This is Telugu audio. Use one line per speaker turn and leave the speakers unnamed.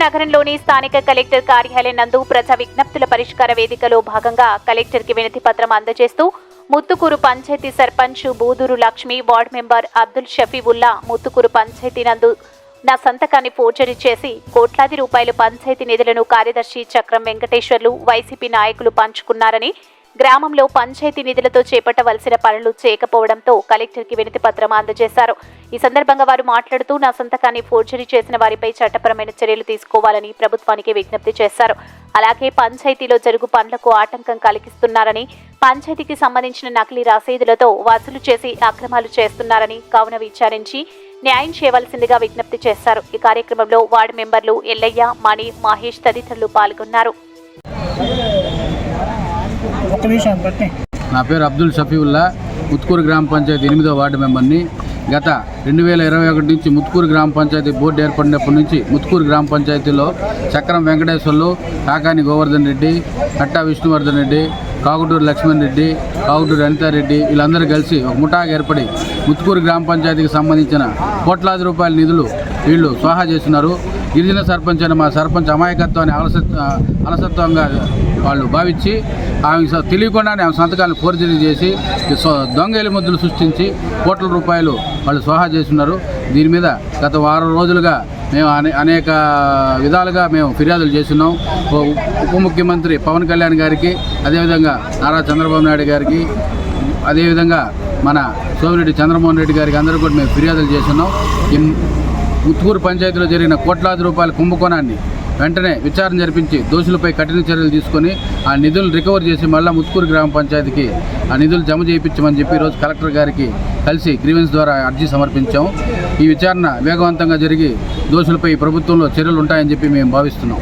నగరంలోని స్థానిక కలెక్టర్ కార్యాలయం నందు ప్రజా విజ్ఞప్తుల పరిష్కార వేదికలో భాగంగా కలెక్టర్కి వినతి పత్రం అందజేస్తూ ముత్తుకూరు పంచాయతీ సర్పంచ్ బూదూరు లక్ష్మి వార్డు మెంబర్ అబ్దుల్ షఫీవుల్లా ముత్తుకూరు పంచాయతీ నందు నా సంతకాన్ని ఫోర్జరీ చేసి కోట్లాది రూపాయల పంచాయతీ నిధులను కార్యదర్శి చక్రం వెంకటేశ్వర్లు వైసీపీ నాయకులు పంచుకున్నారని గ్రామంలో పంచాయతీ నిధులతో చేపట్టవలసిన పనులు చేయకపోవడంతో కలెక్టర్కి వినతి పత్రం అందజేశారు. ఈ సందర్భంగా వారు మాట్లాడుతూ నా సంతకాన్ని ఫోర్జరీ చేసిన వారిపై చట్టపరమైన చర్యలు తీసుకోవాలని ప్రభుత్వానికి విజ్ఞప్తి చేశారు. అలాగే పంచాయతీలో జరుగు పనులకు ఆటంకం కలిగిస్తున్నారని పంచాయతీకి సంబంధించిన నకిలీ రసీదులతో వసూలు చేసి అక్రమాలు చేస్తున్నారని కావున విచారించి న్యాయం చేయవలసిందిగా విజ్ఞప్తి చేశారు. ఈ కార్యక్రమంలో వార్డు మెంబర్లు ఎల్లయ్య మణి మహేష్ తదితరులు పాల్గొన్నారు.
ఒక్క విషయం బట్టి
నా పేరు అబ్దుల్ షఫీవుల్లా. ముత్కూరు గ్రామ పంచాయతీ ఎనిమిదో వార్డు మెంబర్ని. గత రెండు వేల ఇరవై ఒకటి నుంచి ముత్కూరు గ్రామ పంచాయతీ బోర్డు ఏర్పడినప్పటి నుంచి ముత్కూరు గ్రామ పంచాయతీలో చక్రం వెంకటేశ్వర్లు కాకాని గోవర్ధన్ రెడ్డి కట్టా విష్ణువర్ధన్ రెడ్డి కాకుటూరు లక్ష్మణ్ రెడ్డి కాకుటూరు అనితారెడ్డి వీళ్ళందరూ కలిసి ఒక ముఠాగా ఏర్పడి ముత్కూరు గ్రామ పంచాయతీకి సంబంధించిన కోట్లాది రూపాయల నిధులు వీళ్ళు స్వాహా చేస్తున్నారు. గిరిజన సర్పంచ్ అని మా సర్పంచ్ అమాయకత్వాన్ని అలసత్ అలసత్వంగా వాళ్ళు భావించి ఆమె తెలియకుండానే ఆమె సంతకాలను ఫోర్జరీ చేసి దొంగ ఎలిముద్దులు సృష్టించి కోట్ల రూపాయలు వాళ్ళు స్వాహా చేస్తున్నారు. దీని మీద గత వారం రోజులుగా మేము అనే అనేక విధాలుగా మేము ఫిర్యాదులు చేస్తున్నాం. ఉప ముఖ్యమంత్రి పవన్ కళ్యాణ్ గారికి అదేవిధంగా నారా చంద్రబాబు నాయుడు గారికి అదేవిధంగా మన సోమిరెడ్డి చంద్రమోహన్ రెడ్డి గారికి అందరూ కూడా మేము ఫిర్యాదులు చేస్తున్నాం. ముత్తుకూరు పంచాయతీలో జరిగిన కోట్లాది రూపాయల కుంభకోణాన్ని వెంటనే విచారణ జరిపించి దోషులపై కఠిన చర్యలు తీసుకొని ఆ నిధులు రికవర్ చేసి మళ్ళా ముత్తుకూరు గ్రామ పంచాయతీకి ఆ నిధులు జమ చేయించమని చెప్పి ఈరోజు కలెక్టర్ గారికి కలిసి గ్రీవెన్స్ ద్వారా అర్జీ సమర్పించాం. ఈ విచారణ వేగవంతంగా జరిగి దోషులపై ప్రభుత్వంలో చర్యలు ఉంటాయని చెప్పి మేము భావిస్తున్నాం.